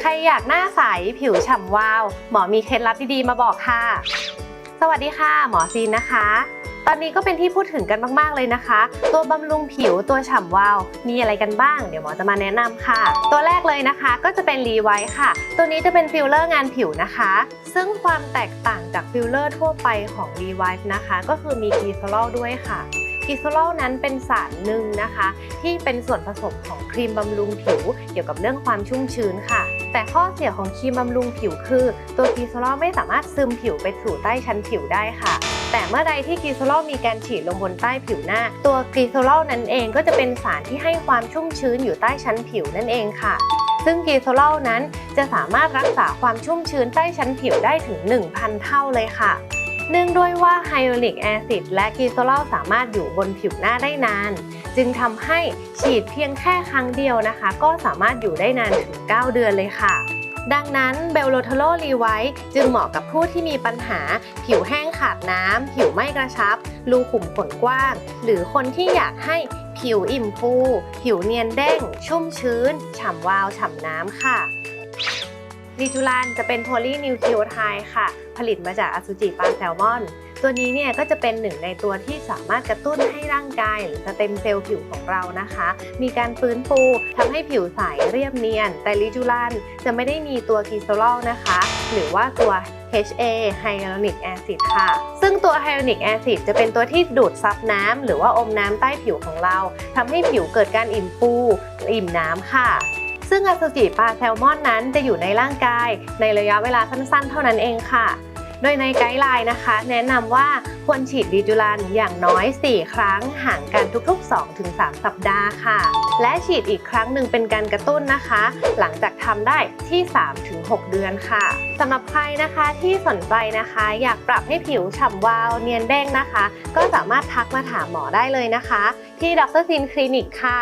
ใครอยากหน้าใส ผิวฉ่ำวาว หมอมีเคล็ดลับดีๆมาบอกค่ะ สวัสดีค่ะ หมอซีนนะคะ ตอนนี้ก็เป็นที่พูดถึงกันมากๆเลยนะคะ ตัวบำรุงผิวตัวฉ่ำวาว มีอะไรกันบ้าง เดี๋ยวหมอจะมาแนะนำค่ะ ตัวแรกเลยนะคะ ก็จะเป็นรีไวท์ค่ะ ตัวนี้จะเป็นฟิลเลอร์งานผิวนะคะ ซึ่งความแตกต่างจากฟิลเลอร์ทั่วไปของรีไวท์นะคะ ก็คือมีกลีเซอรอลด้วยค่ะ กลีเซอรอลนั้นเป็นสารหนึ่งนะคะ ที่เป็นส่วนผสมของครีมบำรุงผิว เกี่ยวกับเรื่องความชุ่มชื้นค่ะ แต่ข้อเสียของครีมบำรุงผิวคือ ตัวกลีเซลไม่สามารถซึมผิวไปสู่ใต้ชั้นผิวได้ค่ะ แต่เมื่อใดที่กลีเซลมีการฉีดลงบนใต้ผิวหน้า ตัวกลีเซลนั้นเองก็จะเป็นสารที่ให้ความชุ่มชื้นอยู่ใต้ชั้นผิวนั่นเองค่ะซึ่งกลีเซลนั้นจะสามารถรักษาความชุ่มชื้นใต้ชั้นผิวได้ถึง 1,000 เท่าเลยค่ะ เนื่องด้วยว่าไฮโอลิกแอซิดและกลีเซอรอลสามารถอยู่บนผิวหน้าได้นาน จึงทำให้ฉีดเพียงแค่ครั้งเดียวนะคะ ก็สามารถอยู่ได้นานถึง 9 เดือนเลยค่ะ ดังนั้นเบลโลเทโลรีไวท์จึงเหมาะกับผู้ที่มีปัญหา ผิวแห้งขาดน้ำ ผิวไม่กระชับ รูขุมขนกว้าง หรือคนที่อยากให้ผิวอิ่มฟู ผิวเนียนเด้ง ชุ่มชื้น ฉ่ำวาว ฉ่ำน้ำค่ะ ดิจูลานจะเป็นโพลีนิวคลีโอไทด์ค่ะ ผลิตมาจากอสุจิปลาแซลมอน ตัวนี้เนี่ยก็จะเป็นหนึ่งในตัวที่สามารถกระตุ้นให้ร่างกาย หรือสเต็มเซลล์ผิวของเรานะคะ มีการฟื้นฟูทำให้ผิวใสเรียบเนียน แต่ลิจูลานจะไม่ได้มีตัวกลีเซลนะคะ หรือว่าตัว HA Hyaluronic Acid ค่ะ ซึ่งตัว Hyaluronic Acid จะเป็นตัวที่ดูดซับน้ำหรือว่าอมน้ำใต้ผิวของเราทำให้ผิวเกิดการอิ่มฟู อิ่มน้ำค่ะ ซึ่งอสุจิปลาแซลมอนนั้นจะอยู่ในร่างกาย ในระยะเวลาสั้นๆ เท่านั้นเองค่ะ โดยในไกด์ไลน์นะคะ แนะนำว่าควรฉีดดีจูลันอย่างน้อย 4 ครั้งห่างกันทุก ๆ 2-3 สัปดาห์ค่ะ และฉีดอีกครั้งหนึ่งเป็นการกระตุ้นนะคะ หลังจากทำได้ที่ 3-6 เดือนค่ะสำหรับใครนะคะที่สนใจนะคะ อยากปรับให้ผิวฉ่ำวาวเนียนเด้งนะคะ ก็สามารถทักมาถามหมอได้เลยนะคะ ที่ดรซินคลินิกค่ะ